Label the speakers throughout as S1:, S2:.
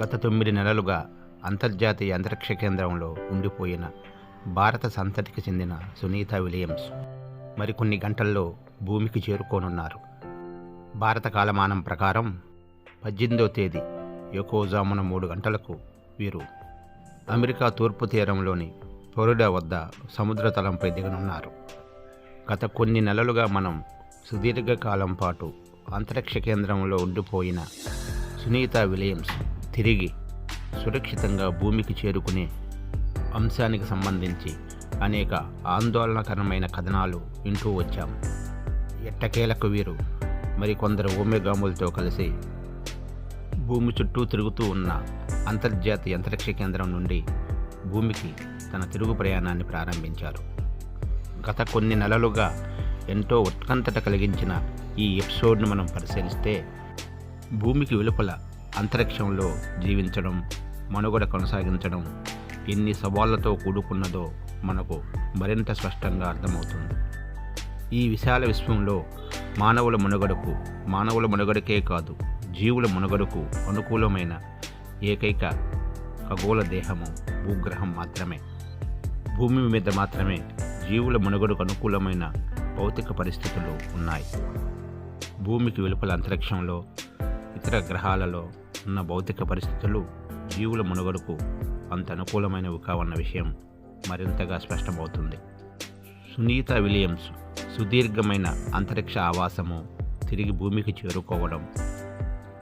S1: గత తొమ్మిది నెలలుగా అంతర్జాతీయ అంతరిక్ష కేంద్రంలో ఉండిపోయిన భారత సంతతికి చెందిన సునీత విలియమ్స్ మరికొన్ని గంటల్లో భూమికి చేరుకోనున్నారు. భారత కాలమానం ప్రకారం పద్దెనిమిదో తేదీ యకోజామున మూడు గంటలకు వీరు అమెరికా తూర్పు తీరంలోని ఫ్లోరిడా వద్ద సముద్ర తలంపై దిగనున్నారు. గత కొన్ని నెలలుగా మనం సుదీర్ఘకాలం పాటు అంతరిక్ష కేంద్రంలో ఉండిపోయిన సునీత విలియమ్స్ తిరిగి సురక్షితంగా భూమికి చేరుకునే అంశానికి సంబంధించి అనేక ఆందోళనకరమైన కథనాలు వింటూ వచ్చాం. ఎట్టకేలకు వీరు మరికొందరు ఓమెగాములతో కలిసి భూమి చుట్టూ తిరుగుతూ ఉన్న అంతర్జాతీయ అంతరిక్ష కేంద్రం నుండి భూమికి తన తిరుగు ప్రయాణాన్ని ప్రారంభించారు. గత కొన్ని నెలలుగా ఎంతో ఉత్కంఠత కలిగించిన ఈ ఎపిసోడ్ను మనం పరిశీలిస్తే భూమికి వెలుపల అంతరిక్షంలో జీవించడం మనుగడ కొనసాగించడం ఎన్ని సవాళ్ళతో కూడుకున్నదో మనకు మరింత స్పష్టంగా అర్థమవుతుంది. ఈ విశాల విశ్వంలో మానవుల మనుగడకు మానవుల మనుగడకే కాదు జీవుల మనుగడకు అనుకూలమైన ఏకైక ఖగోళ దేహము భూగ్రహం మాత్రమే. భూమి మీద మాత్రమే జీవుల మనుగడకు అనుకూలమైన భౌతిక పరిస్థితులు ఉన్నాయి. భూమికి వెలుపల అంతరిక్షంలో ఇతర గ్రహాలలో ఉన్న భౌతిక పరిస్థితులు జీవుల మనుగడకు అంత అనుకూలమైనవి కావన్న విషయం మరింతగా స్పష్టమవుతుంది. సునీత విలియమ్స్ సుదీర్ఘమైన అంతరిక్ష ఆవాసము తిరిగి భూమికి చేరుకోవడం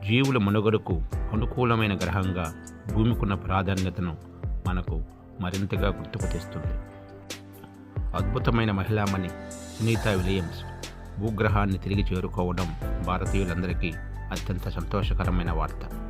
S1: జీవుల మనుగడకు అనుకూలమైన గ్రహంగా భూమికున్న ప్రాధాన్యతను మనకు మరింతగా గుర్తుకు తెస్తుంది. అద్భుతమైన మహిళామణి సునీత విలియమ్స్ భూగ్రహాన్ని తిరిగి చేరుకోవడం భారతీయులందరికీ అత్యంత సంతోషకరమైన వార్త.